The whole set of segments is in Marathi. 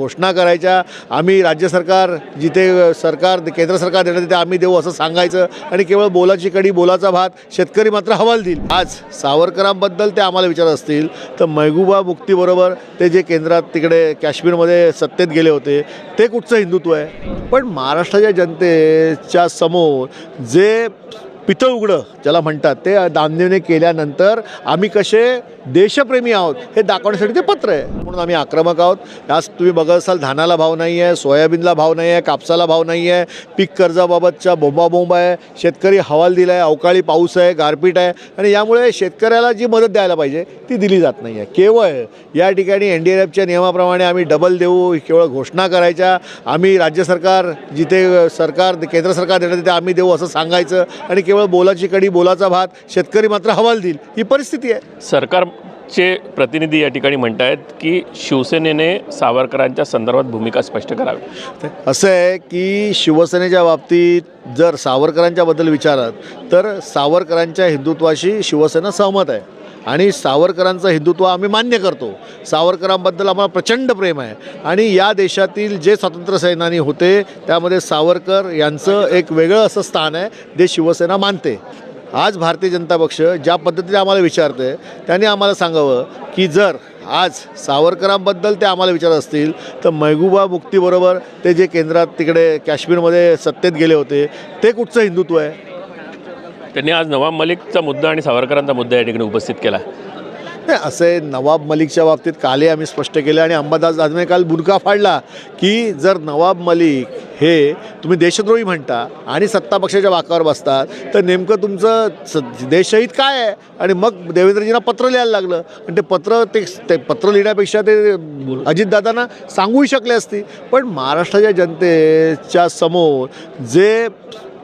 घोषणा करायच्या. आम्ही राज्य सरकार जिथे सरकार केंद्र सरकार देणार तिथे आम्ही देऊ असं सांगायचं आणि केवळ बोलाची कडी बोलाचा भात शेतकरी मात्र हवाल देईल. आज सावरकरांबद्दल ते आम्हाला विचारत असतील. तर महबूबा मुक्तीबरोबर ते जे केंद्रात तिकडे काश्मीरमध्ये सत्तेत गेले होते ते कुठचं हिंदुत्व आहे? पण महाराष्ट्राच्या जनतेच्या समोर जे पितळ उघडं ज्याला म्हणतात ते दामदेवने केल्यानंतर आम्ही कसे देशप्रेमी आहोत हे दाखवण्यासाठी ते पत्र आहे. म्हणून आम्ही आक्रमक आहोत. आज तुम्ही बघत असाल धानाला भाव नाही आहे सोयाबीनला भाव नाही आहे कापसाला भाव नाही आहे. पीक कर्जाबाबतच्या बोंबाबोंब आहे. शेतकरी हवाल दिला आहे अवकाळी पाऊस आहे गारपीट आहे. आणि यामुळे शेतकऱ्याला जी मदत द्यायला पाहिजे ती दिली जात नाही आहे. केवळ या ठिकाणी एन डी आर एफच्या नियमाप्रमाणे आम्ही डबल देऊ केवळ घोषणा करायच्या. आम्ही राज्य सरकार जिथे सरकार केंद्र सरकार देणार तिथे आम्ही देऊ असं सांगायचं आणि केवळ बोलाची कडी बोलाचा भात शेतकरी मात्र हवाल देईल. ही परिस्थिती आहे. सरकारचे प्रतिनिधी या ठिकाणी म्हणत आहेत की शिवसेनेने सावरकरांच्या संदर्भात भूमिका स्पष्ट करावी. असं आहे की शिवसेनेच्या बाबतीत जर सावरकरांच्याबद्दल विचारात तर सावरकरांच्या हिंदुत्वाशी शिवसेना सहमत आहे. आणि सावरकरांचं हिंदुत्व आम्ही मान्य करतो. सावरकरांबद्दल आम्हाला प्रचंड प्रेम आहे. आणि या देशातील जे स्वातंत्र्यसेनानी होते त्यामध्ये सावरकर यांचं एक वेगळं असं स्थान आहे जे शिवसेना मानते. आज भारतीय जनता पक्ष ज्या पद्धतीने आम्हाला विचारते त्यांनी आम्हाला सांगावं की जर आज सावरकरांबद्दल ते आम्हाला विचारत असतील तर मैगुबा मुक्तीबरोबर ते जे केंद्रात तिकडे काश्मीरमध्ये सत्तेत गेले होते ते कुठचं हिंदुत्व आहे? त्यांनी आज नवाब मलिकचा मुद्दा आणि सावरकरांचा मुद्दा या ठिकाणी उपस्थित केला. नाही असे नवाब मलिकच्या बाबतीत कालही आम्ही स्पष्ट केले आणि अंबादास दादाने काल बुडका फाडला की जर नवाब मलिक हे तुम्ही देशद्रोही म्हणता आणि सत्ता पक्षाच्या वाकावर बसतात तर नेमकं तुमचं स देशहित काय आहे? आणि मग देवेंद्रजींना पत्र लिहायला लागलं. आणि ते पत्र ते ते पत्र लिहिण्यापेक्षा ते अजितदादांना सांगूही शकले असती. पण महाराष्ट्राच्या जनतेच्या समोर जे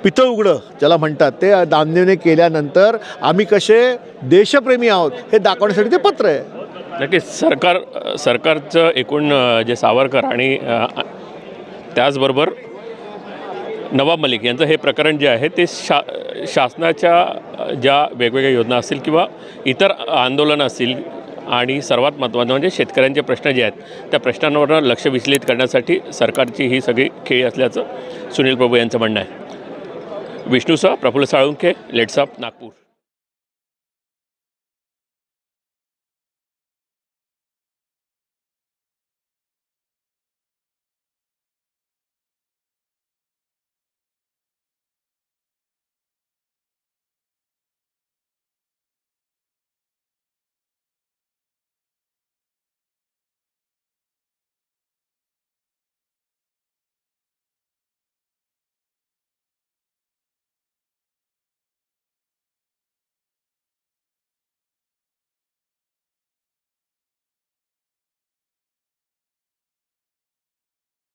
पितळ उघडं ज्याला म्हणतात ते दामदेवने केल्यानंतर आम्ही कसे देशप्रेमी आहोत हे दाखवण्यासाठी ते पत्र आहे. नक्कीच सरकार सरकारचं एकूण जे सावरकर आणि त्याचबरोबर नवाब मलिक यांचं हे प्रकरण जे आहे ते शा शासनाच्या ज्या वेगवेगळ्या योजना असतील किंवा इतर आंदोलनं असतील आणि सर्वात महत्त्वाचं म्हणजे शेतकऱ्यांचे प्रश्न जे आहेत त्या प्रश्नांवर लक्ष विचलित करण्यासाठी सरकारची ही सगळी खेळी असल्याचं सुनील प्रभू यांचं म्हणणं आहे. विष्णूसह प्रफुल्ल साळुंखे लेट्सअप नागपूर.